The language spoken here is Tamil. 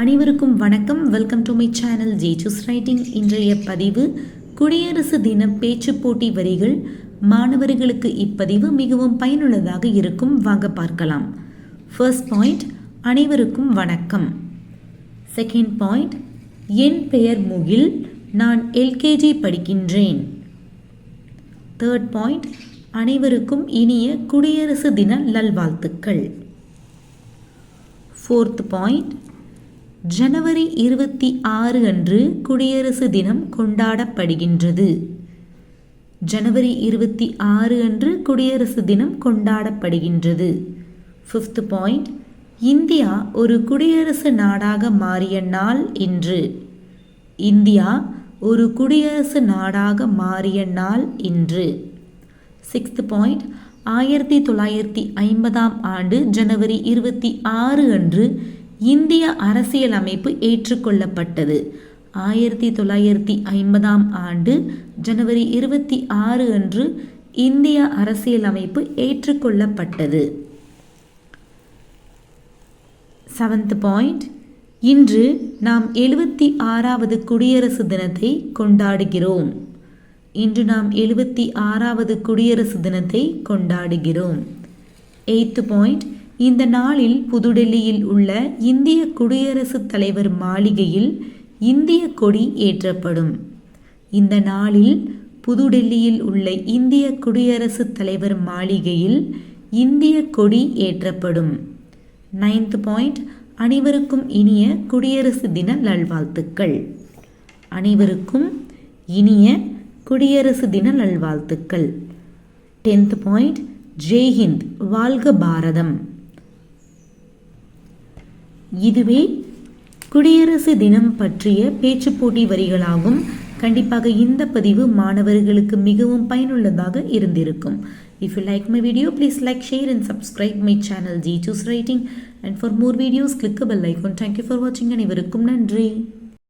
அனைவருக்கும் வணக்கம். வெல்கம் டு மை சேனல் ஜேஜூஸ் ரைட்டிங் இன்றைய பதிவு குடியரசு தின பேச்சு போட்டி வரிகள். மாணவர்களுக்கு இப்பதிவு மிகவும் பயனுள்ளதாக இருக்கும். வாங்க பார்க்கலாம். ஃபர்ஸ்ட் பாயிண்ட் அனைவருக்கும் வணக்கம். செகண்ட் பாயிண்ட் என் பெயர் முகில். நான் எல்கேஜி படிக்கின்றேன். தேர்ட் பாயிண்ட் அனைவருக்கும் இனிய குடியரசு தின நல்வாழ்த்துக்கள். ஃபோர்த் பாயிண்ட் ஜனவரி இருபத்தி ஆறு அன்று குடியரசு தினம் கொண்டாடப்படுகின்றது. ஜனவரி இருபத்தி ஆறு அன்று குடியரசு தினம் கொண்டாடப்படுகின்றது. ஃபிஃப்த் பாயிண்ட் இந்தியா ஒரு குடியரசு நாடாக மாறிய நாள் இன்று. இந்தியா ஒரு குடியரசு நாடாக மாறிய நாள் இன்று. சிக்ஸ்த் பாயிண்ட் ஆயிரத்தி தொள்ளாயிரத்தி ஐம்பதாம் ஆண்டு ஜனவரி இருபத்தி ஆறு அன்று இந்திய அரசியலமைப்பு ஏற்றுக்கொள்ளப்பட்டது. ஆயிரத்தி தொள்ளாயிரத்தி ஐம்பதாம் ஆண்டு ஜனவரி இருபத்தி ஆறு அன்று இந்திய அரசியலமைப்பு ஏற்றுக்கொள்ளப்பட்டது. செவன்த் பாயிண்ட் இன்று நாம் எழுபத்தி ஆறாவது குடியரசு தினத்தை கொண்டாடுகிறோம். இன்று நாம் எழுபத்தி ஆறாவது குடியரசு தினத்தை கொண்டாடுகிறோம். எய்த்து பாயிண்ட் இந்த நாளில் புதுடெல்லியில் உள்ள இந்திய குடியரசுத் தலைவர் மாளிகையில் இந்திய கொடி ஏற்றப்படும். இந்த நாளில் புதுடெல்லியில் உள்ள இந்திய குடியரசுத் தலைவர் மாளிகையில் இந்திய கொடி ஏற்றப்படும். Ninth point. அனைவருக்கும் இனிய குடியரசு தின நல்வாழ்த்துக்கள். அனைவருக்கும் இனிய குடியரசு தின நல்வாழ்த்துக்கள். Tenth point. ஜெய்ஹிந்த். வாழ்க பாரதம். இதுவே குடியரசு தினம் பற்றிய பேச்சு போட்டி வரிகளாகும். கண்டிப்பாக இந்த பதிவு மாணவர்களுக்கு மிகவும் பயனுள்ளதாக இருந்திருக்கும். If you like my video please like share and subscribe my channel G choose writing and for more videos click bell icon thank you for வாட்சிங் அனைவருக்கும் நன்றி.